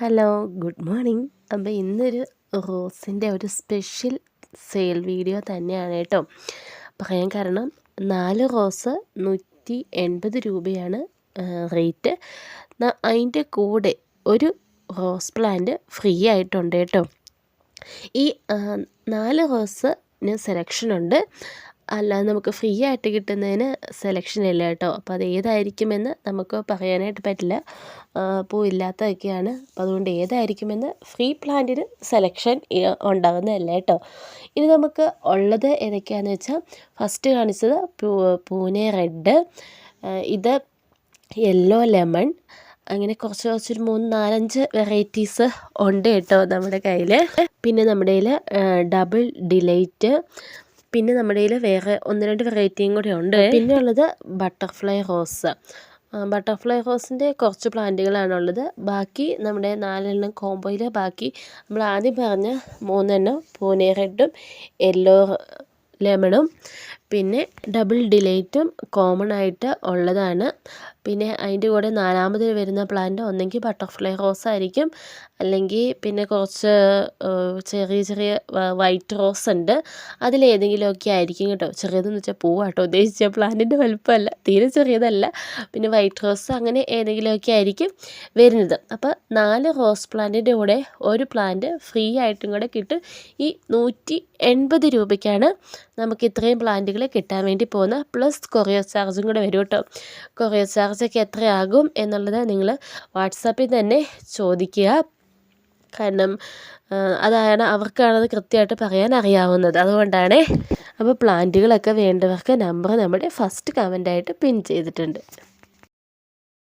Hello good morning. അപ്പോൾ ഇന്നൊരു റോസിന്റെ ഒരു സ്പെഷ്യൽ സെയിൽ വീഡിയോ തന്നെയാണ് കേട്ടോ. പറയാൻ കാരണം നാല് റോസ് നൂറ്റി എൺപത് രൂപയാണ് റേറ്റ്. അതിന്റെ കൂടെ ഒരു റോസ് പ്ലാന്റ് ഫ്രീ ആയിട്ടുണ്ട് കേട്ടോ. ഈ നാല് റോസിന് സെലക്ഷൻ ഉണ്ട്. അല്ലാതെ നമുക്ക് ഫ്രീ ആയിട്ട് കിട്ടുന്നതിന് സെലക്ഷൻ ഇല്ല കേട്ടോ. അപ്പോൾ അത് ഏതായിരിക്കുമെന്ന് നമുക്ക് പറയാനായിട്ട് പറ്റില്ല. പൂ ഇല്ലാത്തതൊക്കെയാണ്. അപ്പോൾ അതുകൊണ്ട് ഏതായിരിക്കുമെന്ന് ഫ്രീ പ്ലാന്റിന് സെലക്ഷൻ ഉണ്ടാകുന്നതല്ല കേട്ടോ. ഇനി നമുക്ക് ഉള്ളത് ഏതൊക്കെയാണെന്ന് വെച്ചാൽ ഫസ്റ്റ് കാണിച്ചത് പൂനെ റെഡ് ഇത് യെല്ലോ ലെമൺ അങ്ങനെ കുറച്ച് കുറച്ചൊരു മൂന്ന് നാലഞ്ച് വെറൈറ്റീസ് ഉണ്ട് കേട്ടോ നമ്മുടെ കയ്യിൽ പിന്നെ നമ്മുടെ കയ്യിൽ ഡബിൾ ഡിലൈറ്റ് പിന്നെ നമ്മുടെ കയ്യിൽ വേറെ ഒന്ന് രണ്ട് വെറൈറ്റിയും കൂടെ ഉണ്ട്. പിന്നെ ഉള്ളത് ബട്ടർഫ്ലൈ റോസ് ബട്ടർഫ്ലൈ റോസിന്റെ കുറച്ച് പ്ലാന്റുകളാണുള്ളത് ബാക്കി നമ്മുടെ നാലെണ്ണം കോംബോയിൽ ബാക്കി നമ്മൾ ആദ്യം പറഞ്ഞ മൂന്നെണ്ണം പൂനെ റെഡും യെല്ലോ ലെമണും പിന്നെ ഡബിൾ ഡിലൈറ്റും കോമൺ ആയിട്ട് ഉള്ളതാണ്. പിന്നെ അതിന്റെ കൂടെ നാലാമത് വരുന്ന പ്ലാന്റ് ഒന്നെങ്കിൽ ബട്ടർഫ്ലൈ റോസ് ആയിരിക്കും. അല്ലെങ്കിൽ പിന്നെ കുറച്ച് ചെറിയ ചെറിയ വൈറ്റ് റോസ് ഉണ്ട്. അതിലേതെങ്കിലുമൊക്കെ ആയിരിക്കും കേട്ടോ. ചെറിയതെന്ന് വെച്ചാൽ പൂവാട്ടോ ഉദ്ദേശിച്ച പ്ലാന്റിന്റെ വലുപ്പമല്ല. തീരെ ചെറിയതല്ല. പിന്നെ വൈറ്റ് റോസ് അങ്ങനെ ഏതെങ്കിലുമൊക്കെ ആയിരിക്കും വരുന്നത്. അപ്പോൾ നാല് റോസ് പ്ലാന്റിന്റെ കൂടെ ഒരു പ്ലാന്റ് ഫ്രീ ആയിട്ടും കൂടെ കിട്ടും. ഈ നൂറ്റി എൺപത് രൂപയ്ക്കാണ് നമുക്ക് ഇത്രയും പ്ലാന്റുകൾ കിട്ടാൻ വേണ്ടി പോകുന്ന പ്ലസ് കൊറിയർ ചാർജും കൂടെ വരും കേട്ടോ. കൊറിയർ ചാർജൊക്കെ എത്രയാകും എന്നുള്ളത് നിങ്ങൾ വാട്സാപ്പിൽ തന്നെ ചോദിക്കുക. കാരണം അതാണ് അവർക്കാണത് കൃത്യമായിട്ട് പറയാൻ അറിയാവുന്നത്. അതുകൊണ്ടാണ് അപ്പോൾ പ്ലാന്റുകളൊക്കെ വേണ്ടവർക്ക് നമ്പർ നമ്മുടെ ഫസ്റ്റ് കമന്റായിട്ട് പിൻ ചെയ്തിട്ടുണ്ട്.